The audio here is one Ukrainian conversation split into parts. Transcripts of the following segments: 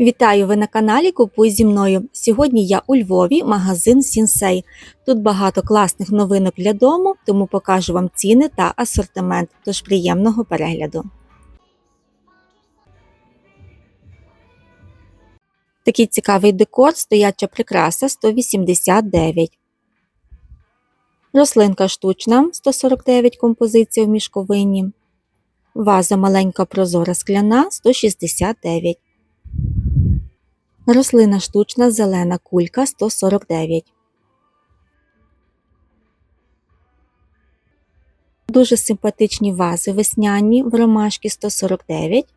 Вітаю ви на каналі Купуй зі мною. Сьогодні я у Львові, магазин Сінсей. Тут багато класних новинок для дому, тому покажу вам ціни та асортимент. Тож приємного перегляду. Такий цікавий декор, стояча прикраса 189. Рослинка штучна 149 композиція в мішковині. Ваза маленька прозора скляна 169. Рослина штучна зелена кулька 149. Дуже симпатичні вази весняні в ромашки 149.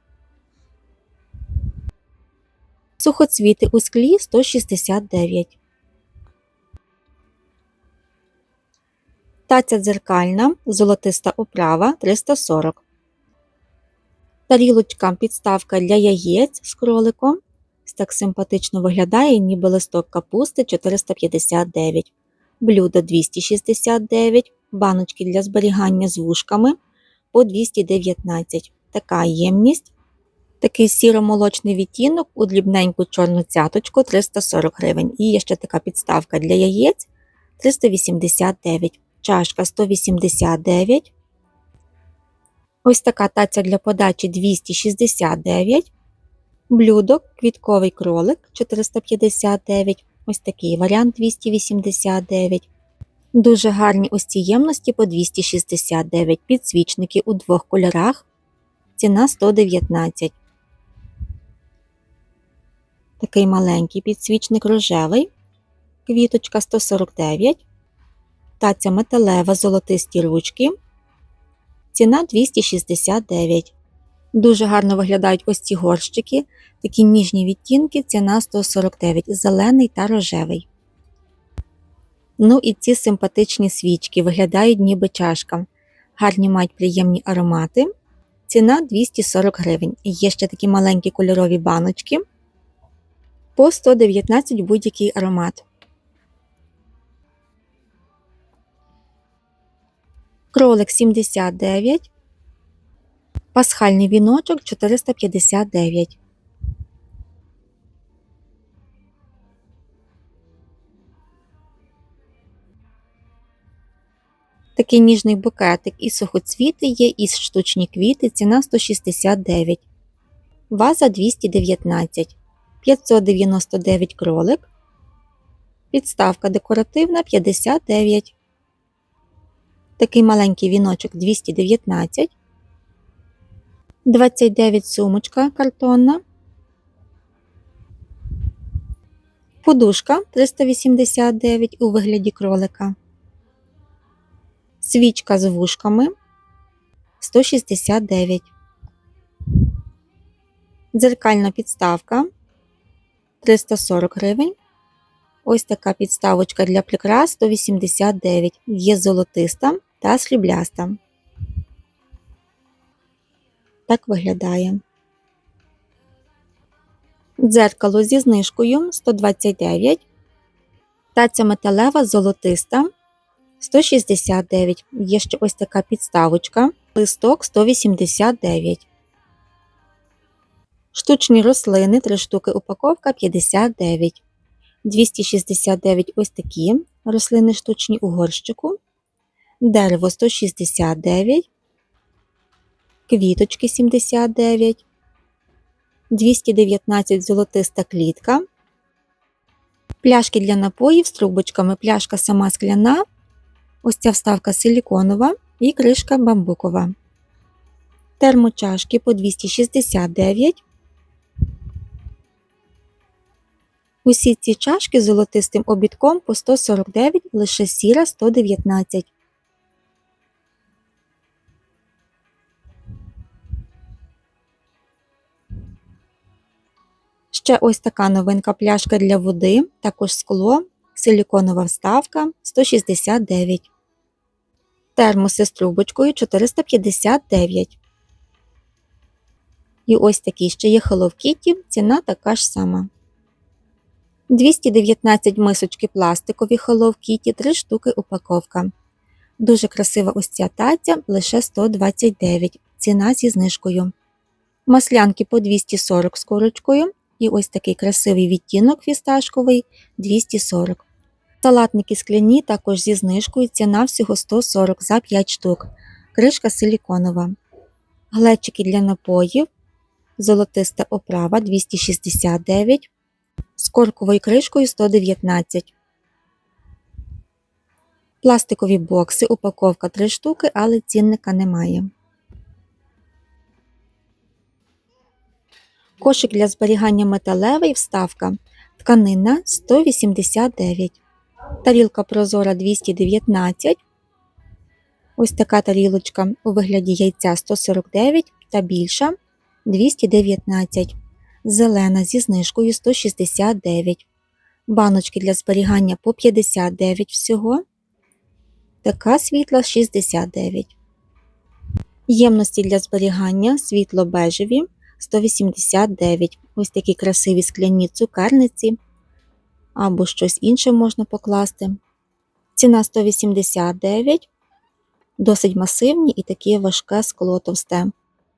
Сухоцвіти у склі 169. Таця дзеркальна, золотиста оправа 340. Тарілочка підставка для яєць з кроликом. Так симпатично виглядає, ніби листок капусти 459, блюдо 269, баночки для зберігання з вушками по 219. Така ємність. Такий сіро-молочний відтінок у дрібненьку чорну цяточку 340 гривень. І є ще така підставка для яєць 389, чашка 189. Ось така таця для подачі 269. Блюдо, квітковий кролик 459, ось такий варіант 289. Дуже гарні ось ємності по 269, підсвічники у двох кольорах, ціна 119. Такий маленький підсвічник рожевий, квіточка 149, таця металева золотисті ручки, ціна 269. Дуже гарно виглядають ось ці горщики, такі ніжні відтінки, ціна 149, зелений та рожевий. Ну і ці симпатичні свічки виглядають ніби чашка. Гарні мають приємні аромати. Ціна 240 гривень. Є ще такі маленькі кольорові баночки. По 119 будь-який аромат. Кролик 79. Пасхальний віночок 459. Такий ніжний букетик і сухоцвіти є, і штучні квіти, ціна 169. Ваза 219, 599 кролик. Підставка декоративна 59. Такий маленький віночок 219. 29 сумочка картонна. Подушка 389 у вигляді кролика. Свічка з вушками 169. Дзеркальна підставка 340 гривень. Ось така підставочка для прикрас 189. Є золотиста та срібляста. Так виглядає. Дзеркало зі знижкою 129. Таця металева золотиста 169. Є ще ось така підставочка. Листок 189. Штучні рослини 3 штуки упаковка 59. 269 ось такі рослини штучні у горщику. Дерево 169 квіточки 79, 219 золотиста клітка, пляшки для напоїв з трубочками, пляшка сама скляна, ось ця вставка силіконова і кришка бамбукова. Термочашки по 269. Усі ці чашки з золотистим обідком по 149, лише сіра 119. Ще ось така новинка пляшка для води, також скло, силіконова вставка 169. Термоси з трубочкою 459. І ось такі ще є Hello Kitty, ціна така ж сама. 219 мисочки пластикові Hello Kitty, 3 штуки упаковка. Дуже красива ось ця таця, лише 129, ціна зі знижкою. Маслянки по 240 з корочкою І ось такий красивий відтінок фісташковий 240. Салатники скляні також зі знижкою ціна всього 140 за 5 штук. Кришка силіконова. Глечики для напоїв. Золотиста оправа 269. З корковою кришкою 119. Пластикові бокси, упаковка 3 штуки, але цінника немає. Кошик для зберігання металевий, вставка. Тканина 189. Тарілка прозора 219. Ось така тарілочка у вигляді яйця 149 та більша 219. Зелена зі знижкою 169. Баночки для зберігання по 59 всього. Така світла 69. Ємності для зберігання світло-бежеві 189. Ось такі красиві скляні цукерниці. Або щось інше можна покласти. Ціна 189. Досить масивні і таке важке скло товсте.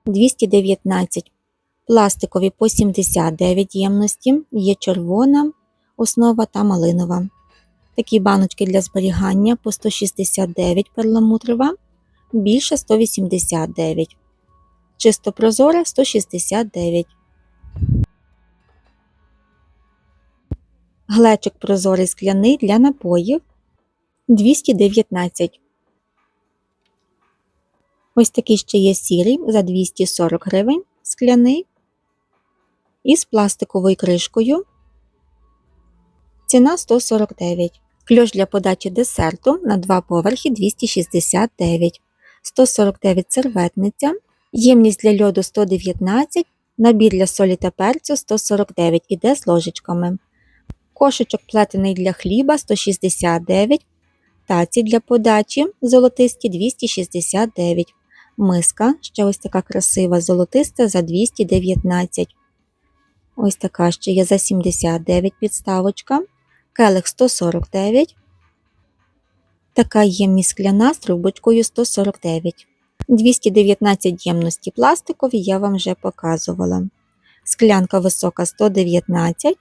219. Пластикові по 79 ємності. Є червона основа та малинова. Такі баночки для зберігання по 169 перламутрова, більше 189. Чисто прозора 169. Глечик прозорий скляний для напоїв 219. Ось такий ще є сірий за 240 гривень скляний із пластиковою кришкою. Ціна 149. Кльош для подачі десерту на два поверхи 269, 149 серветниця, ємність для льоду 119, набір для солі та перцю 149 іде з ложечками. Кошечок плетений для хліба 169, таці для подачі золотисті 269, миска ще ось така красива золотиста за 219. Ось така ще є за 79 підставочка келих 149, така ємність скляна з трубочкою 149. 219 ємності пластикові я вам вже показувала. Склянка висока 119,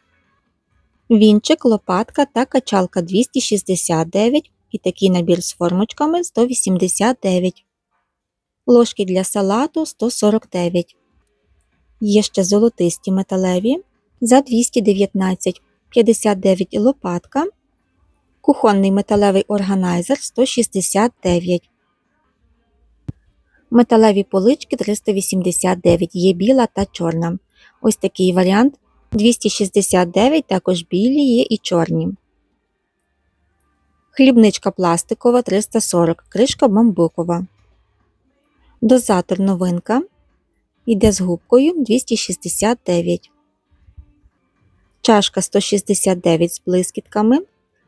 вінчик, лопатка та качалка 269 і такий набір з формочками 189. Ложки для салату 149. Є ще золотисті металеві за 219. 59 лопатка, кухонний металевий органайзер 169, металеві полички 389, є біла та чорна. Ось такий варіант 269, також білі є і чорні. Хлібничка пластикова 340, кришка бамбукова. Дозатор новинка. Йде з губкою 269 чашка 169 з блискітками,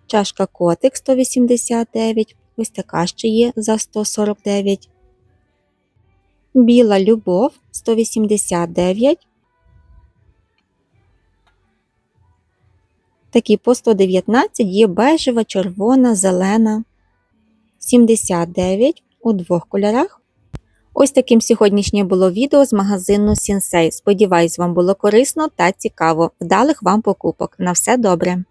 чашка котик 189, ось така ще є за 149, біла любов 189, такі по 119 є бежева, червона, зелена, 79 у двох кольорах. Ось таким сьогоднішнє було відео з магазину Сінсей. Сподіваюсь, вам було корисно та цікаво. Вдалих вам покупок. На все добре!